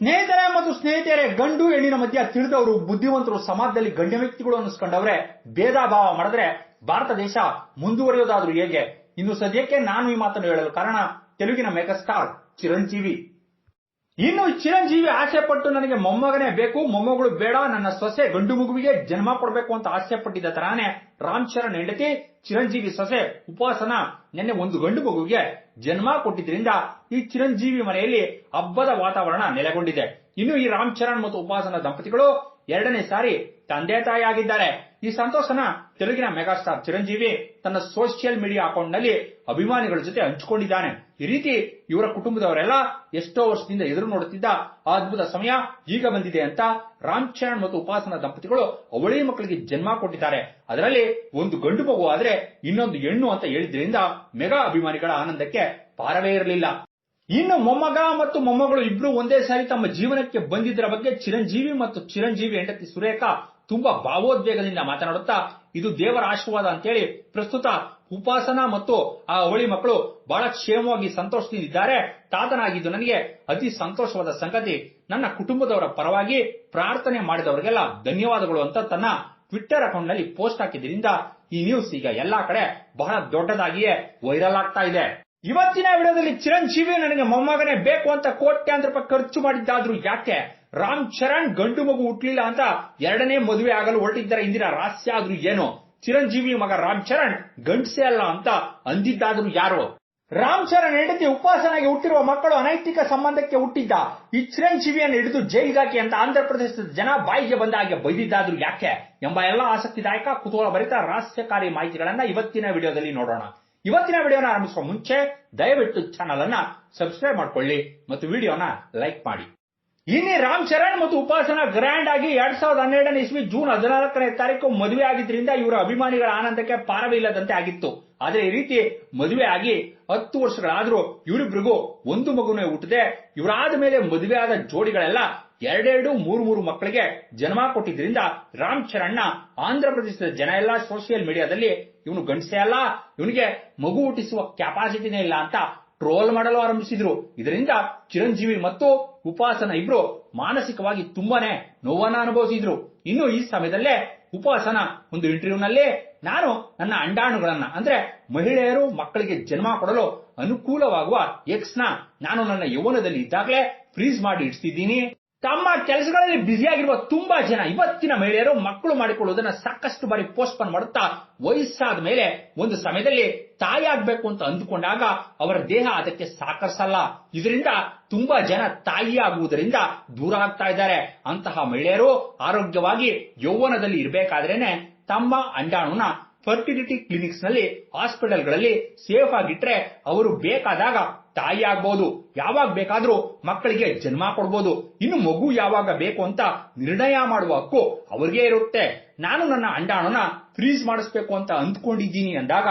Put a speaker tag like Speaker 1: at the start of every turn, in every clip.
Speaker 1: ಸ್ನೇಹಿತರೆ ಮತ್ತು ಸ್ನೇಹಿತರೆ ಗಂಡು ಹೆಣ್ಣಿನ ಮಧ್ಯ ತಿಳಿದವರು ಬುದ್ಧಿವಂತರು, ಸಮಾಜದಲ್ಲಿ ಗಣ್ಯ ವ್ಯಕ್ತಿಗಳು ಅನ್ನಿಸ್ಕೊಂಡವ್ರೆ, ಭೇದ ಭಾವ ಮಾಡಿದ್ರೆ ಭಾರತ ದೇಶ ಮುಂದುವರಿಯೋದಾದ್ರೂ ಹೇಗೆ? ಇನ್ನು ಸದ್ಯಕ್ಕೆ ನಾನು ಈ ಮಾತನ್ನು ಹೇಳಲು ಕಾರಣ, ತೆಲುಗಿನ ಮೆಗಾಸ್ಟಾರ್ ಚಿರಂಜೀವಿ. ಇನ್ನು ಚಿರಂಜೀವಿ ಆಸೆ ಪಟ್ಟು ನನಗೆ ಮೊಮ್ಮಗನೇ ಬೇಕು, ಮೊಮ್ಮಗಳು ಬೇಡ, ನನ್ನ ಸೊಸೆ ಗಂಡು ಮಗುವಿಗೆ ಜನ್ಮ ಕೊಡಬೇಕು ಅಂತ ಆಸೆ ಪಟ್ಟಿದ್ದ ತರಾನೇ ರಾಮ್ ಚರಣ್ ಹೆಂಡತಿ, ಚಿರಂಜೀವಿ ಸೊಸೆ ಉಪಾಸನ, ನಿನ್ನೆ ಒಂದು ಗಂಡು ಮಗುವಿಗೆ ಜನ್ಮ ಕೊಟ್ಟಿದ್ರಿಂದ ಈ ಚಿರಂಜೀವಿ ಮನೆಯಲ್ಲಿ ಹಬ್ಬದ ವಾತಾವರಣ ನೆಲೆಗೊಂಡಿದೆ. ಇನ್ನು ಈ ರಾಮ್ ಚರಣ್ ಮತ್ತು ಉಪಾಸನ ದಂಪತಿಗಳು ಎರಡನೇ ಸಾರಿ ತಂದೆ ತಾಯಿ ಆಗಿದ್ದಾರೆ. ಈ ಸಂತೋಷನ ತೆಲುಗಿನ ಮೆಗಾಸ್ಟಾರ್ ಚಿರಂಜೀವಿ ತನ್ನ ಸೋಷಿಯಲ್ ಮೀಡಿಯಾ ಅಕೌಂಟ್ನಲ್ಲಿ ಅಭಿಮಾನಿಗಳ ಜೊತೆ ಹಂಚಿಕೊಂಡಿದ್ದಾನೆ. ಈ ರೀತಿ ಇವರ ಕುಟುಂಬದವರೆಲ್ಲ ಎಷ್ಟೋ ವರ್ಷದಿಂದ ಎದುರು ನೋಡುತ್ತಿದ್ದ ಅದ್ಭುತ ಸಮಯ ಈಗ ಬಂದಿದೆ ಅಂತ ರಾಮ್ ಚರಣ್ ಮತ್ತು ಉಪಾಸನಾ ದಂಪತಿಗಳು ಅವಳಿ ಮಕ್ಕಳಿಗೆ ಜನ್ಮ ಕೊಟ್ಟಿದ್ದಾರೆ. ಅದರಲ್ಲಿ ಒಂದು ಗಂಡು ಮಗು ಆದ್ರೆ ಇನ್ನೊಂದು ಹೆಣ್ಣು ಅಂತ ಹೇಳಿದ್ರಿಂದ ಮೆಗಾ ಅಭಿಮಾನಿಗಳ ಆನಂದಕ್ಕೆ ಪಾರವೇ ಇರಲಿಲ್ಲ. ಇನ್ನು ಮೊಮ್ಮಗ ಮತ್ತು ಮೊಮ್ಮಗಳು ಇಬ್ರು ಒಂದೇ ಸಾರಿ ತಮ್ಮ ಜೀವನಕ್ಕೆ ಬಂದಿದ್ದರ ಬಗ್ಗೆ ಚಿರಂಜೀವಿ ಮತ್ತು ಚಿರಂಜೀವಿ ಹೆಂಡತಿ ಸುರೇಖ ತುಂಬಾ ಭಾವೋದ್ವೇಗದಿಂದ ಮಾತನಾಡುತ್ತಾ, ಇದು ದೇವರ ಆಶೀರ್ವಾದ ಅಂತೇಳಿ ಪ್ರಸ್ತುತ ಉಪಾಸನ ಮತ್ತು ಆ ಅವಳಿ ಮಕ್ಕಳು ಬಹಳ ಕ್ಷೇಮವಾಗಿ ಸಂತೋಷದಿಂದಿದ್ದಾರೆ. ತಾತನಾಗಿದ್ದು ನನಗೆ ಅತಿ ಸಂತೋಷವಾದ ಸಂಗತಿ, ನನ್ನ ಕುಟುಂಬದವರ ಪರವಾಗಿ ಪ್ರಾರ್ಥನೆ ಮಾಡಿದವರಿಗೆಲ್ಲ ಧನ್ಯವಾದಗಳು ಅಂತ ತನ್ನ ಟ್ವಿಟ್ಟರ್ ಅಕೌಂಟ್ನಲ್ಲಿ ಪೋಸ್ಟ್ ಹಾಕಿದ್ರಿಂದ ಈ ನ್ಯೂಸ್ ಈಗ ಎಲ್ಲಾ ಕಡೆ ಬಹಳ ದೊಡ್ಡದಾಗಿಯೇ ವೈರಲ್ ಆಗ್ತಾ ಇದೆ. ಇವತ್ತಿನ ವಿಡಿಯೋದಲ್ಲಿ ಚಿರಂಜೀವಿ ನನಗೆ ಮೊಮ್ಮಗನೇ ಬೇಕು ಅಂತ ಕೋಟ್ಯಾಂತರ ರೂಪಾಯಿ ಖರ್ಚು ಮಾಡಿದ್ದಾದ್ರೂ ಯಾಕೆ? ರಾಮ್ ಚರಣ್ ಗಂಡು ಮಗು ಹುಟ್ಟಲಿಲ್ಲ ಅಂತ ಎರಡನೇ ಮದುವೆ ಆಗಲು ಹೊರಟಿದ್ದಾರೆ. ಇಂದಿನ ರಹಸ್ಯ ಆದ್ರೂ ಏನು? ಚಿರಂಜೀವಿ ಮಗ ರಾಮ್ ಚರಣ್ ಗಂಡಸೇ ಅಲ್ಲ ಅಂತ ಅಂದಿದ್ದಾದ್ರೂ ಯಾರು? ರಾಮ್ ಚರಣ್ ಹೆಂಡತಿ ಉಪಾಸನಾಗಿ ಹುಟ್ಟಿರುವ ಮಕ್ಕಳು ಅನೈತಿಕ ಸಂಬಂಧಕ್ಕೆ ಹುಟ್ಟಿದ್ದ ಈ ಚಿರಂಜೀವಿಯನ್ನು ಹಿಡಿದು ಜೈಲಿಗಾಕಿ ಅಂತ ಆಂಧ್ರ ಪ್ರದೇಶದ ಜನ ಬಾಯಿಗೆ ಬಂದ ಹಾಗೆ ಬೈದಿದ್ದಾದ್ರೂ ಯಾಕೆ? ಎಂಬ ಎಲ್ಲ ಆಸಕ್ತಿದಾಯಕ, ಕುತೂಹಲ ಭರಿತ ರಹಸ್ಯಕಾರಿ ಮಾಹಿತಿಗಳನ್ನ ಇವತ್ತಿನ ವಿಡಿಯೋದಲ್ಲಿ ನೋಡೋಣ. ಇವತ್ತಿನ ವಿಡಿಯೋನ ಆರಂಭಿಸುವ ಮುಂಚೆ ದಯವಿಟ್ಟು ಚಾನಲ್ ಅನ್ನ ಸಬ್ಸ್ಕ್ರೈಬ್ ಮಾಡ್ಕೊಳ್ಳಿ ಮತ್ತು ವಿಡಿಯೋನ ಲೈಕ್ ಮಾಡಿ. ಇನ್ನಿ ರಾಮ್ ಚರಣ್ ಮತ್ತು ಉಪಾಸನಾ ಗ್ರ್ಯಾಂಡ್ ಆಗಿ ಎರಡ್ ಸಾವಿರದ ಹನ್ನೆರಡನೇ ಇಸ್ವಿ ಜೂನ್ ಹದಿನಾಲ್ಕನೇ ತಾರೀಕು ಮದುವೆ ಆಗಿದ್ರಿಂದ ಇವರ ಅಭಿಮಾನಿಗಳ ಆನಂದಕ್ಕೆ ಪಾರವೇ ಇಲ್ಲದಂತೆ ಆಗಿತ್ತು. ಆದ್ರೆ ಈ ರೀತಿ ಮದುವೆ ಆಗಿ ಹತ್ತು ವರ್ಷಗಳಾದ್ರೂ ಇವರಿಬ್ರಿಗೂ ಒಂದು ಮಗುನೇ ಹುಟ್ಟದೆ. ಇವರಾದ ಮೇಲೆ ಮದುವೆ ಆದ ಜೋಡಿಗಳೆಲ್ಲ ಎರಡೆರಡು ಮೂರು ಮೂರು ಮಕ್ಕಳಿಗೆ ಜನ್ಮ ಕೊಟ್ಟಿದ್ರಿಂದ ರಾಮ್ ಚರಣ್ಣ ಆಂಧ್ರ ಪ್ರದೇಶದ ಜನ ಎಲ್ಲ ಸೋಷಿಯಲ್ ಮೀಡಿಯಾದಲ್ಲಿ ಇವನು ಗಂಡಸೇ ಅಲ್ಲ. ಇವನಿಗೆ ಮಗು ಹುಟ್ಟಿಸುವ ಕೆಪಾಸಿಟಿನೇ ಇಲ್ಲ ಅಂತ ಟ್ರೋಲ್ ಮಾಡಲು ಆರಂಭಿಸಿದ್ರು. ಇದರಿಂದ ಚಿರಂಜೀವಿ ಮತ್ತು ಉಪಾಸನ ಇಬ್ರು ಮಾನಸಿಕವಾಗಿ ತುಂಬಾನೇ ನೋವನ್ನ ಅನುಭವಿಸಿದ್ರು. ಇನ್ನು ಈ ಸಮಯದಲ್ಲೇ ಉಪಾಸನ ಒಂದು ಇಂಟರ್ವ್ಯೂನಲ್ಲಿ ನಾನು ನನ್ನ ಅಂಡಾಣುಗಳನ್ನ, ಅಂದ್ರೆ ಮಹಿಳೆಯರು ಮಕ್ಕಳಿಗೆ ಜನ್ಮ ಕೊಡಲು ಅನುಕೂಲವಾಗುವ ಎಕ್ಸ್ನ ನಾನು ನನ್ನ ಯೌವನದಲ್ಲಿ ಇದ್ದಾಗಲೇ ಫ್ರೀಜ್ ಮಾಡಿ ಇಡ್ತಿದ್ದೀನಿ. ತಮ್ಮ ಕೆಲಸಗಳಲ್ಲಿ ಬ್ಯುಸಿಯಾಗಿರುವ ತುಂಬಾ ಜನ, ಇವತ್ತಿನ ಮಹಿಳೆಯರು ಮಕ್ಕಳು ಮಾಡಿಕೊಳ್ಳುವುದನ್ನ ಸಾಕಷ್ಟು ಬಾರಿ ಪೋಸ್ಟ್ಪೋನ್ ಮಾಡುತ್ತಾ ವಯಸ್ಸಾದ ಮೇಲೆ ಒಂದು ಸಮಯದಲ್ಲಿ ತಾಯಿ ಆಗ್ಬೇಕು ಅಂತ ಅಂದುಕೊಂಡಾಗ ಅವರ ದೇಹ ಅದಕ್ಕೆ ಸಾಕರ್ಸಲ್ಲ. ಇದರಿಂದ ತುಂಬಾ ಜನ ತಾಯಿಯಾಗುವುದರಿಂದ ದೂರ ಆಗ್ತಾ ಇದ್ದಾರೆ. ಅಂತಹ ಮಹಿಳೆಯರು ಆರೋಗ್ಯವಾಗಿ ಯೌವನದಲ್ಲಿ ಇರಬೇಕಾದ್ರೇನೆ ತಮ್ಮ ಅಂಡಾಣುನ ಫರ್ಟಿಲಿಟಿ ಕ್ಲಿನಿಕ್ಸ್ನಲ್ಲಿ ಹಾಸ್ಪಿಟಲ್ಗಳಲ್ಲಿ ಸೇಫ್ ಆಗಿಟ್ರೆ ಅವರು ಬೇಕಾದಾಗ ತಾಯಿ ಆಗ್ಬೋದು, ಯಾವಾಗ ಬೇಕಾದ್ರೂ ಮಕ್ಕಳಿಗೆ ಜನ್ಮ ಕೊಡ್ಬೋದು. ಇನ್ನು ಮಗು ಯಾವಾಗ ಬೇಕು ಅಂತ ನಿರ್ಣಯ ಮಾಡುವ ಹಕ್ಕು ಅವ್ರಿಗೆ ಇರುತ್ತೆ. ನಾನು ನನ್ನ ಅಂಡಾಣನ ಫ್ರೀಸ್ ಮಾಡಿಸ್ಬೇಕು ಅಂತ ಅಂದ್ಕೊಂಡಿದ್ದೀನಿ ಅಂದಾಗ,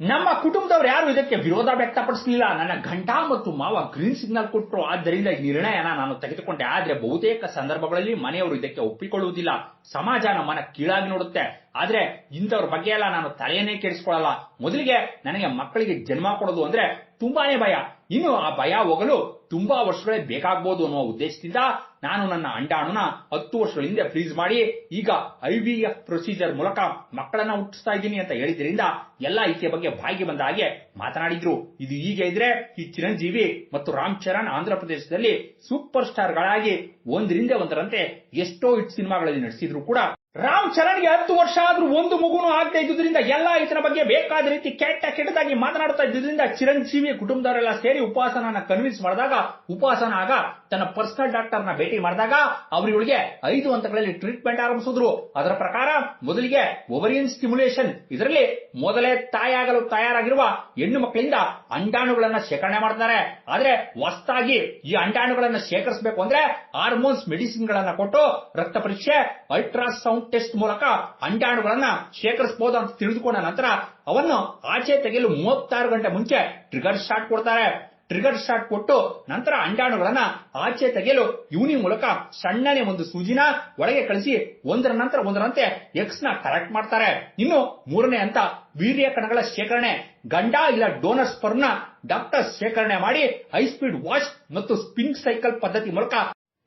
Speaker 1: ನಮ್ಮ ಕುಟುಂಬದವರು ಯಾರು ಇದಕ್ಕೆ ವಿರೋಧ ವ್ಯಕ್ತಪಡಿಸಲಿಲ್ಲ. ನನ್ನ ಗಂಟಾ ಮತ್ತು ಮಾವ ಗ್ರೀನ್ ಸಿಗ್ನಲ್ ಕೊಟ್ಟರು ಆದ್ದರಿಂದ ಈ ನಿರ್ಣಯನ ನಾನು ತೆಗೆದುಕೊಂಡೆ. ಆದ್ರೆ ಬಹುತೇಕ ಸಂದರ್ಭಗಳಲ್ಲಿ ಮನೆಯವರು ಇದಕ್ಕೆ ಒಪ್ಪಿಕೊಳ್ಳುವುದಿಲ್ಲ. ಸಮಾಜ ನಮ್ಮನ ಕೀಳಾಗಿ ನೋಡುತ್ತೆ. ಆದ್ರೆ ಇಂಥವ್ರ ಬಗ್ಗೆ ಎಲ್ಲ ನಾನು ತಲೆಯನ್ನೇ ಕೆಡಿಸ್ಕೊಳ್ಳಲ್ಲ. ಮೊದಲಿಗೆ ನನಗೆ ಮಕ್ಕಳಿಗೆ ಜನ್ಮ ಕೊಡೋದು ಅಂದ್ರೆ ತುಂಬಾನೇ ಭಯ. ಇನ್ನು ಆ ಭಯ ಹೋಗಲು ತುಂಬಾ ವರ್ಷಗಳೇ ಬೇಕಾಗಬಹುದು ಅನ್ನೋ ಉದ್ದೇಶದಿಂದ ನಾನು ನನ್ನ ಅಂಡಾಣುನ ಹತ್ತು ವರ್ಷಗಳ ಹಿಂದೆ ಫ್ರೀಸ್ ಮಾಡಿ ಈಗ ಐ ವಿ ಎಫ್ ಪ್ರೊಸೀಜರ್ ಮೂಲಕ ಮಕ್ಕಳನ್ನ ಹುಟ್ಟಿಸ್ತಾ ಇದ್ದೀನಿ ಅಂತ ಹೇಳಿದ್ರಿಂದ ಎಲ್ಲ ಈಕೆಯ ಬಗ್ಗೆ ಬಾಯಿಗೆ ಬಂದ ಹಾಗೆ ಮಾತನಾಡಿದ್ರು. ಇದು ಹೀಗೆ ಇದ್ರೆ ಈ ಚಿರಂಜೀವಿ ಮತ್ತು ರಾಮ್ ಚರಣ್ ಆಂಧ್ರ ಪ್ರದೇಶದಲ್ಲಿ ಸೂಪರ್ ಸ್ಟಾರ್ಗಳಾಗಿ ಒಂದರಿಂದ ಒಂದರಂತೆ ಎಷ್ಟೋ ಹಿಟ್ ಸಿನಿಮಾಗಳಲ್ಲಿ ನಡೆಸಿದ್ರು ಕೂಡ ರಾಮ್ ಚರಣ್ಗೆ ಹತ್ತು ವರ್ಷ ಆದ್ರೂ ಒಂದು ಮಗುನು ಆಗದೆ ಇದ್ದುದರಿಂದ ಎಲ್ಲ ಈತನ ಬಗ್ಗೆ ಬೇಕಾದ ರೀತಿ ಕೆಟ್ಟ ಕೆಟ್ಟದಾಗಿ ಮಾತನಾಡ್ತಾ ಇದ್ದುದರಿಂದ ಚಿರಂಜೀವಿ ಕುಟುಂಬದವರೆಲ್ಲ ಸೇರಿ ಉಪಾಸನನ ಕನ್ವಿನ್ಸ್ ಮಾಡಿದಾಗ, ಉಪಾಸನ ಆಗ ತನ್ನ ಪರ್ಸನಲ್ ಡಾಕ್ಟರ್ನ ಭೇಟಿ ಮಾಡಿದಾಗ ಅವರು ಐದು ಹಂತಗಳಲ್ಲಿ ಟ್ರೀಟ್ಮೆಂಟ್ ಆರಂಭಿಸಿದ್ರು. ಅದರ ಪ್ರಕಾರ ಮೊದಲಿಗೆ ಒವರಿಯನ್ ಸ್ಟಿಮ್ಯುಲೇಷನ್ ಇದರಲ್ಲಿ ಮೊದಲೇ ತಾಯಾಗಲು ತಯಾರಾಗಿರುವ ಹೆಣ್ಣು ಮಕ್ಕಳಿಂದ ಅಂಡಾಣುಗಳನ್ನ ಶೇಖರಣೆ ಮಾಡ್ತಾರೆ. ಆದ್ರೆ ಹೊಸದಾಗಿ ಈ ಅಂಡಾಣುಗಳನ್ನ ಶೇಖರಿಸಬೇಕು ಅಂದ್ರೆ ಹಾರ್ಮೋನ್ಸ್ ಮೆಡಿಸಿನ್ ಗಳನ್ನ ಕೊಟ್ಟು ರಕ್ತ ಪರೀಕ್ಷೆ ಅಲ್ಟ್ರಾಸೌಂಡ್ ಟೆಸ್ಟ್ ಮೂಲಕ ಅಂಡಾಣುಗಳನ್ನ ಶೇಖರಿಸಬಹುದು ಅಂತ ತಿಳಿದುಕೊಂಡ ನಂತರ ಅವನ್ನು ಆಚೆ ತೆಗೆಯಲು ಮೂವತ್ತಾರು ಗಂಟೆ ಮುಂಚೆ ಟ್ರಿಗರ್ ಶಾಟ್ ಕೊಡ್ತಾರೆ. ಟ್ರಿಗರ್ ಶಾಟ್ ಕೊಟ್ಟು ನಂತರ ಅಂಡಾಣುಗಳನ್ನ ಆಚೆ ತೆಗೆಯಲು ಯೂನಿ ಮೂಲಕ ಸಣ್ಣನೆ ಒಂದು ಸೂಜಿನ ಒಳಗೆ ಕಳಿಸಿ ಒಂದರ ನಂತರ ಒಂದರಂತೆ ಎಕ್ಸ್ನ ಕರೆಕ್ಟ್ ಮಾಡ್ತಾರೆ. ಇನ್ನು ಮೂರನೇ ಹಂತ ವೀರ್ಯ ಕಣಗಳ ಶೇಖರಣೆ. ಗಂಡ ಇಲ್ಲ ಡೋನರ್ ಸ್ಪರ್ಮ್ನ ಡಾಕ್ಟರ್ ಶೇಖರಣೆ ಮಾಡಿ ಹೈ ಸ್ಪೀಡ್ ವಾಶ್ ಮತ್ತು ಸ್ಪಿನ್ ಸೈಕಲ್ ಪದ್ಧತಿ ಮೂಲಕ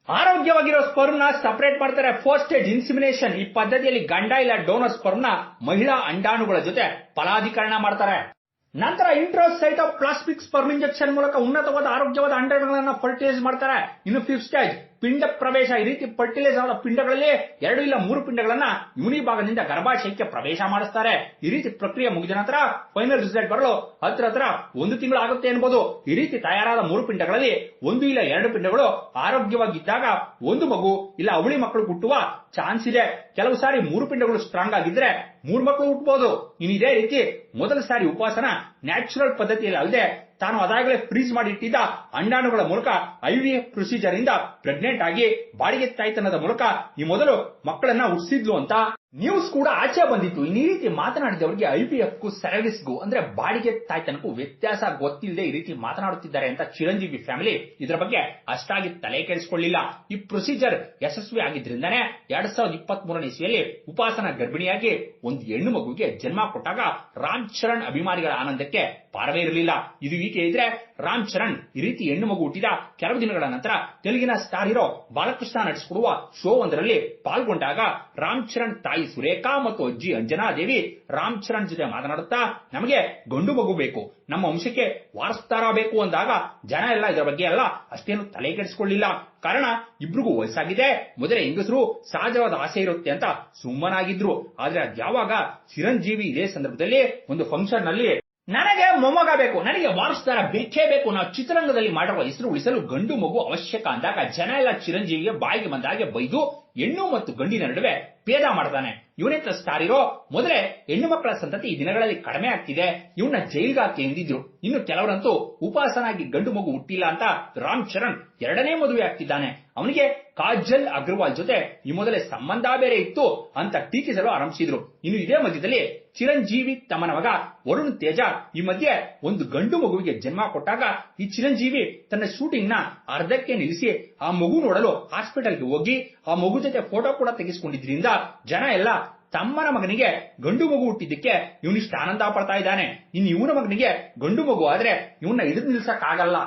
Speaker 1: ಆರೋಗ್ಯವಾಗಿರೋ ಸ್ಪರ್ಮ್ನ ಸಪರೇಟ್ ಮಾಡ್ತಾರೆ ಫೋಸ್ಟೇಜ್ ಸ್ಟೇಜ್ ಇನ್ಸಿಮಿನೇಷನ್ ಈ ಪದ್ಧತಿಯಲ್ಲಿ ಗಂಡ ಇಲ್ಲ ಡೋನರ್ನ ಮಹಿಳಾ ಅಂಡಾಣುಗಳ ಜೊತೆ ಫಲಾಧಿಕರಣ ಮಾಡ್ತಾರೆ. ನಂತರ ಇಂಟ್ರೋಸೈಟೋಪ್ಲಾಸ್ಮಿಕ್ ಸ್ಪರ್ಮ್ ಇಂಜೆಕ್ಷನ್ ಮೂಲಕ ಉನ್ನತವಾದ ಆರೋಗ್ಯವಾದ ಅಂಡಾಣುಗಳನ್ನ ಫರ್ಟಿಲೈಸ್ ಮಾಡ್ತಾರೆ. ಇನ್ನು ಫಿಫ್ತ್ ಸ್ಟೇಜ್ ಪಿಂಡ ಪ್ರವೇಶ ಈ ರೀತಿ ಫರ್ಟಿಲೈಸ್ ಆದ ಪಿಂಡಗಳಲ್ಲಿ ಎರಡು ಇಲ್ಲ ಮೂರು ಪಿಂಡಗಳನ್ನ ಯುನಿ ಭಾಗದಿಂದ ಗರ್ಭಾಶಯಕ್ಕೆ ಪ್ರವೇಶ ಮಾಡಿಸ್ತಾರೆ. ಈ ರೀತಿ ಪ್ರಕ್ರಿಯೆ ಮುಗಿದ ನಂತರ ಫೈನಲ್ ರಿಸಲ್ಟ್ ಬರಲು ಹತ್ರ ಹತ್ರ ಒಂದು ತಿಂಗಳು ಆಗುತ್ತೆ ಅನ್ಬೋದು ಈ ರೀತಿ ತಯಾರಾದ ಮೂರು ಪಿಂಡಗಳಲ್ಲಿ ಒಂದು ಇಲ್ಲ ಎರಡು ಪಿಂಡಗಳು ಆರೋಗ್ಯವಾಗಿದ್ದಾಗ ಒಂದು ಮಗು ಇಲ್ಲ ಅವಳಿ ಮಕ್ಕಳು ಹುಟ್ಟುವ ಚಾನ್ಸ್ ಇದೆ. ಕೆಲವು ಸಾರಿ ಮೂರು ಪಿಂಡಗಳು ಸ್ಟ್ರಾಂಗ್ ಆಗಿದ್ರೆ ಮೂರು ಮಕ್ಕಳು ಹುಟ್ಟಬಹುದು ಇನ್ನು ಇದೇ ರೀತಿ ಮೊದಲ ಸಾರಿ ಉಪವಾಸನ ನ್ಯಾಚುರಲ್ ಪದ್ಧತಿಯಲ್ಲಿ ಅಲ್ಲದೆ ತಾನು ಅದಾಗಲೇ ಫ್ರೀಜ್ ಮಾಡಿ ಇಟ್ಟಿದ್ದ ಅಂಡಾಣುಗಳ ಮೂಲಕ ಐವಿಎಫ್ ಪ್ರೊಸೀಜರ್ ಇಂದ ಪ್ರೆಗ್ನೆಂಟ್ ಆಗಿ ಬಾಡಿಗೆ ತಾಯ್ತನದ ಮೂಲಕ ಈ ಮೊದಲು ಮಕ್ಕಳನ್ನ ಹುಟ್ಟಿಸಿದ್ಲು ಅಂತ ನ್ಯೂಸ್ ಕೂಡ ಆಚೆ ಬಂದಿತ್ತು. ಈ ರೀತಿ ಮಾತನಾಡಿದವರಿಗೆ ಐವಿಎಫ್ ಗೂ ಸರ್ವಿಸ್ಗೂ ಅಂದ್ರೆ ಬಾಡಿಗೆ ತಾಯ್ತನಕ್ಕೂ ವ್ಯತ್ಯಾಸ ಗೊತ್ತಿಲ್ಲದೆ ಈ ರೀತಿ ಮಾತನಾಡುತ್ತಿದ್ದಾರೆ ಅಂತ ಚಿರಂಜೀವಿ ಫ್ಯಾಮಿಲಿ ಇದರ ಬಗ್ಗೆ ಅಷ್ಟಾಗಿ ತಲೆ ಕೆಡಿಸಿಕೊಳ್ಳಿಲ್ಲ. ಈ ಪ್ರೊಸೀಜರ್ ಯಶಸ್ವಿ ಆಗಿದ್ರಿಂದಾನೆ ಎರಡ್ ಸಾವಿರದ ಇಪ್ಪತ್ತ್ ಮೂರನೇ ಇಸ್ವಿಯಲ್ಲಿ ಉಪಾಸನ ಗರ್ಭಿಣಿಯಾಗಿ ಒಂದು ಹೆಣ್ಣು ಮಗುವಿಗೆ ಜನ್ಮ ಕೊಟ್ಟಾಗ ರಾಮ್ ಚರಣ್ ಅಭಿಮಾನಿಗಳ ಆನಂದಕ್ಕೆ ಪಾರವೇ ಇರಲಿಲ್ಲ. ಇದು ಈಕೆ ಇದ್ರೆ ರಾಮ್ ಚರಣ್ ಈ ರೀತಿ ಹೆಣ್ಣು ಮಗು ಹುಟ್ಟಿದ ಕೆಲವು ದಿನಗಳ ನಂತರ ತೆಲುಗಿನ ಸ್ಟಾರ್ ಹೀರೋ ಬಾಲಕೃಷ್ಣ ನಡೆಸಿಕೊಡುವ ಶೋ ಒಂದರಲ್ಲಿ ಪಾಲ್ಗೊಂಡಾಗ ರಾಮ್ ಚರಣ್ ತಾಯಿ ಸುರೇಖಾ ಮತ್ತು ಅಜ್ಜಿ ಅಂಜನಾ ದೇವಿ ರಾಮ್ ಚರಣ್ ಜೊತೆ ಮಾತನಾಡುತ್ತಾ, ನಮಗೆ ಗಂಡು ಮಗು ಬೇಕು, ನಮ್ಮ ವಂಶಕ್ಕೆ ವಾರಸ್ದಾರ ಬೇಕು ಅಂದಾಗ ಜನ ಎಲ್ಲ ಇದರ ಬಗ್ಗೆ ಎಲ್ಲ ಅಷ್ಟೇನು ತಲೆ ಕೆಡಿಸಿಕೊಳ್ಳಿಲ್ಲ. ಕಾರಣ ಇಬ್ರಿಗೂ ವಯಸ್ಸಾಗಿದೆ, ಮೊದಲೇ ಹೆಂಗಸರು ಸಹಜವಾದ ಆಸೆ ಇರುತ್ತೆ ಅಂತ ಸುಮ್ಮನಾಗಿದ್ರು. ಆದ್ರೆ ಅದ್ಯಾವಾಗ ಚಿರಂಜೀವಿ ಇದೇ ಸಂದರ್ಭದಲ್ಲಿ ಒಂದು ಫಂಕ್ಷನ್ನಲ್ಲಿ ನನಗೆ ಮೊಮ್ಮಗ ಬೇಕು, ನನಗೆ ವಾರಸ್ದಾರ ಬೇಕೇ ಬೇಕು ನಾವು ಚಿತ್ರರಂಗದಲ್ಲಿ ಮಾಡಿರುವ ಹೆಸರು ಉಳಿಸಲು ಗಂಡು ಮಗು ಅವಶ್ಯಕ ಅಂದಾಗ ಜನ ಎಲ್ಲ ಚಿರಂಜೀವಿಗೆ ಬಾಯಿಗೆ ಬಂದಾಗೆ ಬೈದು ಹೆಣ್ಣು ಮತ್ತು ಗಂಡಿನ ನಡುವೆ ಭೇದ ಮಾಡ್ತಾನೆ. ಇವನೇತ ಸ್ಟಾರ್ ಇರೋ? ಮೊದಲೇ ಹೆಣ್ಣು ಮಕ್ಕಳ ಸಂತತಿ ಈ ದಿನಗಳಲ್ಲಿ ಕಡಿಮೆ ಆಗ್ತಿದೆ. ಇವನ್ನ ಜೈಲ್ಗಾಕಿ ಎಂದಿದ್ರು ಇನ್ನು ಕೆಲವರಂತೂ ಉಪಾಸನಾಗಿ ಗಂಡು ಮಗು ಹುಟ್ಟಿಲ್ಲ ಅಂತ ರಾಮ್ ಚರಣ್ ಎರಡನೇ ಮದುವೆ ಆಗ್ತಿದ್ದಾನೆ. ಅವನಿಗೆ ಕಾಜಲ್ ಅಗ್ರವಾಲ್ ಜೊತೆ ಈ ಮೊದಲೇ ಸಂಬಂಧ ಬೇರೆ ಇತ್ತು ಅಂತ ಟೀಕಿಸಲು ಆರಂಭಿಸಿದ್ರು. ಇನ್ನು ಇದೇ ಮಧ್ಯದಲ್ಲಿ ಚಿರಂಜೀವಿ ತಮ್ಮನ ಮಗ ವರುಣ್ ತೇಜ ಈ ಮಧ್ಯೆ ಒಂದು ಗಂಡು ಮಗುವಿಗೆ ಜನ್ಮ ಕೊಟ್ಟಾಗ ಈ ಚಿರಂಜೀವಿ ತನ್ನ ಶೂಟಿಂಗ್ನ ಅರ್ಧಕ್ಕೆ ನಿಲ್ಲಿಸಿ ಆ ಮಗು ನೋಡಲು ಹಾಸ್ಪಿಟಲ್ಗೆ ಹೋಗಿ ಆ ಮಗು ಜೊತೆ ಫೋಟೋ ಕೂಡ ತೆಗೆಸಿಕೊಂಡಿದ್ರಿಂದ ಜನ ಎಲ್ಲ ತಮ್ಮನ ಮಗನಿಗೆ ಗಂಡು ಮಗು ಹುಟ್ಟಿದ್ದಕ್ಕೆ ಇವನಿಷ್ಟು ಆನಂದ ಪಡ್ತಾ ಇದ್ದಾನೆ. ಇನ್ನು ಇವನ ಮಗನಿಗೆ ಗಂಡು ಮಗು ಆದ್ರೆ ಇವನ್ನ ಎದುರು ನಿಲ್ಸಕ್ ಆಗಲ್ಲ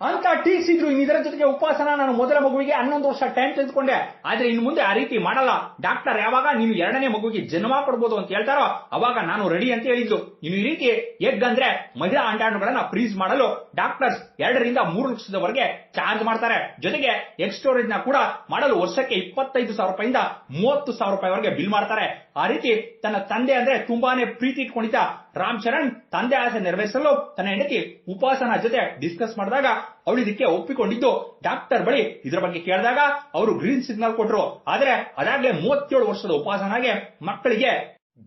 Speaker 1: ಅಂತ ಟೀಕ್ಸಿದ್ರು ಇನ್ನು ಇದರ ಜೊತೆಗೆ ಉಪಾಸನ ನಾನು ಮೊದಲ ಮಗುವಿಗೆ ಹನ್ನೊಂದು ವರ್ಷ ಟೈಮ್ ತೆಗೆದುಕೊಂಡೆ. ಆದ್ರೆ ಇನ್ನು ಮುಂದೆ ಆ ರೀತಿ ಮಾಡಲ್ಲ. ಡಾಕ್ಟರ್ ಯಾವಾಗ ನೀನು ಎರಡನೇ ಮಗುವಿಗೆ ಜನ್ಮ ಕೊಡ್ಬೋದು ಅಂತ ಹೇಳ್ತಾರೋ, ಅವಾಗ ನಾನು ರೆಡಿ ಅಂತ ಹೇಳಿದ್ರು ಇನ್ನು ಈ ರೀತಿ ಎಗ್ ಅಂದ್ರೆ ಮಹಿಳಾ ಅಂಡಾಣುಗಳನ್ನ ಫ್ರೀಸ್ ಮಾಡಲು ಡಾಕ್ಟರ್ಸ್ ಎರಡರಿಂದ ಮೂರು ಲಕ್ಷದವರೆಗೆ ಚಾರ್ಜ್ ಮಾಡ್ತಾರೆ. ಜೊತೆಗೆ ಎಗ್ ಸ್ಟೋರೇಜ್ನ ಕೂಡ ಮಾಡಲು ವರ್ಷಕ್ಕೆ ಇಪ್ಪತ್ತೈದು ಸಾವಿರ ರೂಪಾಯಿಂದ ಮೂವತ್ತು ಸಾವಿರ ರೂಪಾಯಿವರೆಗೆ ಬಿಲ್ ಮಾಡ್ತಾರೆ. ಆ ರೀತಿ ತನ್ನ ತಂದೆ ಅಂದ್ರೆ ತುಂಬಾನೇ ಪ್ರೀತಿ ಇಟ್ಕೊಂಡಿದ್ದ ರಾಮ್ ಚರಣ್ ತಂದೆ ಆಸೆ ನೆರವೇರಿಸಲು ತನ್ನ ಹೆಂಡತಿ ಉಪಾಸನ ಜೊತೆ ಡಿಸ್ಕಸ್ ಮಾಡಿದಾಗ ಅವಳು ಇದಕ್ಕೆ ಒಪ್ಪಿಕೊಂಡಿದ್ದು. ಡಾಕ್ಟರ್ ಬಳಿ ಇದರ ಬಗ್ಗೆ ಕೇಳಿದಾಗ ಅವರು ಗ್ರೀನ್ ಸಿಗ್ನಲ್ ಕೊಟ್ರು. ಆದ್ರೆ ಅದಾಗ್ಲೇ ಮೂವತ್ತೇಳು ವರ್ಷದ ಉಪಾಸನಾಗೆ ಮಕ್ಕಳಿಗೆ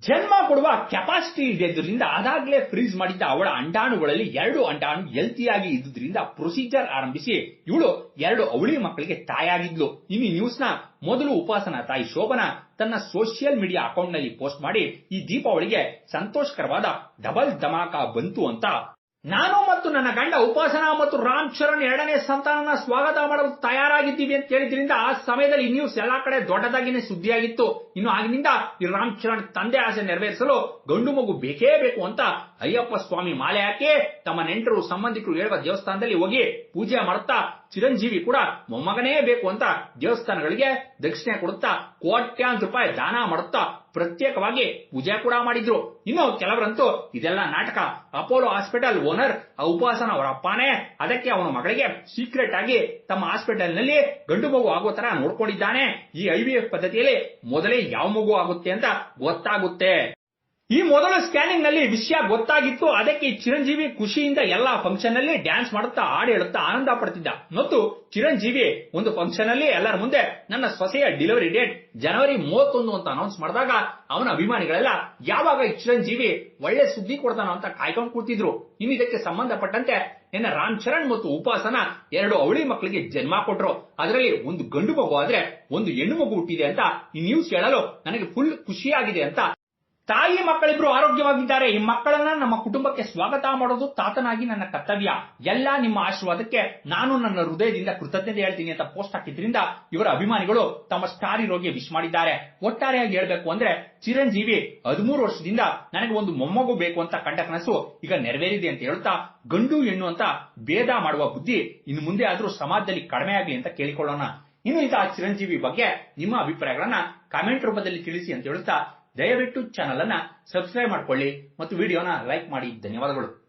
Speaker 1: ಜನ್ಮ ಕೊಡುವ ಕೆಪಾಸಿಟಿ ಇದ್ದರಿಂದ ಅದಾಗ್ಲೇ ಫ್ರೀಜ್ ಮಾಡಿದ್ದ ಅವಳ ಅಂಡಾಣುಗಳಲ್ಲಿ ಎರಡು ಅಂಡಾಣು ಹೆಲ್ತಿಯಾಗಿ ಇದ್ದುದರಿಂದ ಪ್ರೊಸೀಜರ್ ಆರಂಭಿಸಿ ಇವಳು ಎರಡು ಅವಳಿ ಮಕ್ಕಳಿಗೆ ತಾಯಾಗಿದ್ಲು ಇನ್ನು ನ್ಯೂಸ್ನ ಮೊದಲು ಉಪಾಸನ ತಾಯಿ ಶೋಭನ ತನ್ನ ಸೋಷಿಯಲ್ ಮೀಡಿಯಾ ಅಕೌಂಟ್ನಲ್ಲಿ ಪೋಸ್ಟ್ ಮಾಡಿ ಈ ದೀಪಾವಳಿಗೆ ಸಂತೋಷಕರವಾದ ಡಬಲ್ ಧಮಾಕಾ ಬಂತು ಅಂತ ನಾನು ಮತ್ತು ನನ್ನ ಗಂಡ ಉಪಾಸನಾ ಮತ್ತು ರಾಮ್ ಚರಣ್ ಎರಡನೇ ಸಂತಾನನ ಸ್ವಾಗತ ಮಾಡಲು ತಯಾರಾಗಿದ್ದೀವಿ ಅಂತ ಹೇಳಿದ್ರಿಂದ ಆ ಸಮಯದಲ್ಲಿ ಈ ನ್ಯೂಸ್ ಎಲ್ಲಾ ಕಡೆ ದೊಡ್ಡದಾಗಿನೇ ಸುದ್ದಿಯಾಗಿತ್ತು. ಇನ್ನು ಆಗಿನಿಂದ ಈ ರಾಮ್ ಚರಣ್ ತಂದೆ ಆಸೆ ನೆರವೇರಿಸಲು ಗಂಡು ಮಗು ಬೇಕೇ ಬೇಕು ಅಂತ ಅಯ್ಯಪ್ಪ ಸ್ವಾಮಿ ಮಾಲೆ ಹಾಕಿ ತಮ್ಮ ನೆಂಟರು ಸಂಬಂಧಿಕರು ಹೇಳುವ ದೇವಸ್ಥಾನದಲ್ಲಿ ಹೋಗಿ ಪೂಜೆ ಮಾಡುತ್ತಾ ಚಿರಂಜೀವಿ ಕೂಡ ಮೊಮ್ಮಗನೇ ಬೇಕು ಅಂತ ದೇವಸ್ಥಾನಗಳಿಗೆ ದಕ್ಷಿಣೆ ಕೊಡುತ್ತಾ ಕೋಟ್ಯಾಂತರ ರೂಪಾಯಿ ದಾನ ಮಾಡುತ್ತಾ ಪ್ರತ್ಯೇಕವಾಗಿ ಪೂಜೆ ಕೂಡ ಮಾಡಿದ್ರು. ಇನ್ನು ಕೆಲವರಂತೂ ಇದೆಲ್ಲ ನಾಟಕ. ಅಪೋಲೋ ಹಾಸ್ಪಿಟಲ್ ಓನರ್ ಉಪಾಸನ ಅವರ ಅಪ್ಪನೇ ಅದಕ್ಕೆ ಅವನ ಮಗಳಿಗೆ ಸೀಕ್ರೆಟ್ ಆಗಿ ತಮ್ಮ ಹಾಸ್ಪಿಟಲ್ನಲ್ಲಿ ಗಂಡು ಮಗು ಆಗೋ ತರ ನೋಡ್ಕೊಂಡಿದ್ದಾನೆ. ಈ ಐವಿಎಫ್ ಪದ್ಧತಿಯಲ್ಲಿ ಮೊದಲೇ ಯಾವ ಮಗು ಆಗುತ್ತೆ ಅಂತ ಗೊತ್ತಾಗುತ್ತೆ. ಈ ಮೊದಲ ಸ್ಕ್ಯಾನಿಂಗ್ನಲ್ಲಿ ವಿಷಯ ಗೊತ್ತಾಗಿತ್ತು. ಅದಕ್ಕೆ ಚಿರಂಜೀವಿ ಖುಷಿಯಿಂದ ಎಲ್ಲಾ ಫಂಕ್ಷನ್ನಲ್ಲಿ ಡ್ಯಾನ್ಸ್ ಮಾಡುತ್ತಾ, ಹಾಡು ಹೇಳುತ್ತಾ ಆನಂದ ಪಡ್ತಿದ್ದ. ಮತ್ತು ಚಿರಂಜೀವಿ ಒಂದು ಫಂಕ್ಷನ್ನಲ್ಲಿ ಎಲ್ಲರ ಮುಂದೆ ನನ್ನ ಸೊಸೆಯ ಡೆಲಿವರಿ ಡೇಟ್ ಜನವರಿ ಮೂವತ್ತೊಂದು ಅಂತ ಅನೌನ್ಸ್ ಮಾಡಿದಾಗ ಅವನ ಅಭಿಮಾನಿಗಳೆಲ್ಲ, ಯಾವಾಗ ಚಿರಂಜೀವಿ ಒಳ್ಳೆ ಸುದ್ದಿ ಕೊಡ್ತಾನ ಅಂತ ಕಾಯ್ಕೊಂಡು ಕೂತಿದ್ರು. ಇನ್ನು ಇದಕ್ಕೆ ಸಂಬಂಧಪಟ್ಟಂತೆ ನಿನ್ನ ರಾಮ್ ಚರಣ್ ಮತ್ತು ಉಪಾಸನ ಎರಡು ಅವಳಿ ಮಕ್ಕಳಿಗೆ ಜನ್ಮ ಕೊಟ್ರು. ಅದರಲ್ಲಿ ಒಂದು ಗಂಡು ಮಗು ಆದ್ರೆ ಒಂದು ಹೆಣ್ಣು ಮಗು ಹುಟ್ಟಿದೆ ಅಂತ ಈ ನ್ಯೂಸ್ ಹೇಳಲು ನನಗೆ ಫುಲ್ ಖುಷಿಯಾಗಿದೆ ಅಂತ ತಾಯಿ ಮಕ್ಕಳಿಬ್ರು ಆರೋಗ್ಯವಾಗಿದ್ದಾರೆ, ಈ ಮಕ್ಕಳನ್ನ ನಮ್ಮ ಕುಟುಂಬಕ್ಕೆ ಸ್ವಾಗತ ಮಾಡೋದು ತಾತನಾಗಿ ನನ್ನ ಕರ್ತವ್ಯ. ಎಲ್ಲ ನಿಮ್ಮ ಆಶೀರ್ವಾದಕ್ಕೆ ನಾನು ನನ್ನ ಹೃದಯದಿಂದ ಕೃತಜ್ಞತೆ ಹೇಳ್ತೀನಿ ಅಂತ ಪೋಸ್ಟ್ ಹಾಕಿದ್ರಿಂದ ಇವರ ಅಭಿಮಾನಿಗಳು ತಮ್ಮ ಸ್ಟಾರ್ ರೋಗಿ ವಿಶ್ ಮಾಡಿದ್ದಾರೆ. ಒಟ್ಟಾರೆಯಾಗಿ ಹೇಳ್ಬೇಕು ಅಂದ್ರೆ ಚಿರಂಜೀವಿ ಹದಿಮೂರು ವರ್ಷದಿಂದ ನನಗೆ ಒಂದು ಮೊಮ್ಮಗು ಬೇಕು ಅಂತ ಕಂಡ ಕನಸು ಈಗ ನೆರವೇರಿದೆ ಅಂತ ಹೇಳ್ತಾ ಗಂಡು ಹೆಣ್ಣು ಅಂತ ಭೇದ ಮಾಡುವ ಬುದ್ಧಿ ಇನ್ನು ಮುಂದೆ ಆದ್ರೂ ಸಮಾಜದಲ್ಲಿ ಕಡಿಮೆ ಆಗಲಿ ಅಂತ ಕೇಳಿಕೊಳ್ಳೋಣ. ಇನ್ನು ಇಂತಹ ಚಿರಂಜೀವಿ ಬಗ್ಗೆ ನಿಮ್ಮ ಅಭಿಪ್ರಾಯಗಳನ್ನ ಕಾಮೆಂಟ್ ರೂಪದಲ್ಲಿ ತಿಳಿಸಿ ಅಂತ ಹೇಳುತ್ತಾ ದಯವಿಟ್ಟು ಚಾನಲ್ ಅನ್ನ ಸಬ್ಸ್ಕ್ರೈಬ್ ಮಾಡ್ಕೊಳ್ಳಿ ಮತ್ತು ವಿಡಿಯೋನ ಲೈಕ್ ಮಾಡಿ. ಧನ್ಯವಾದಗಳು.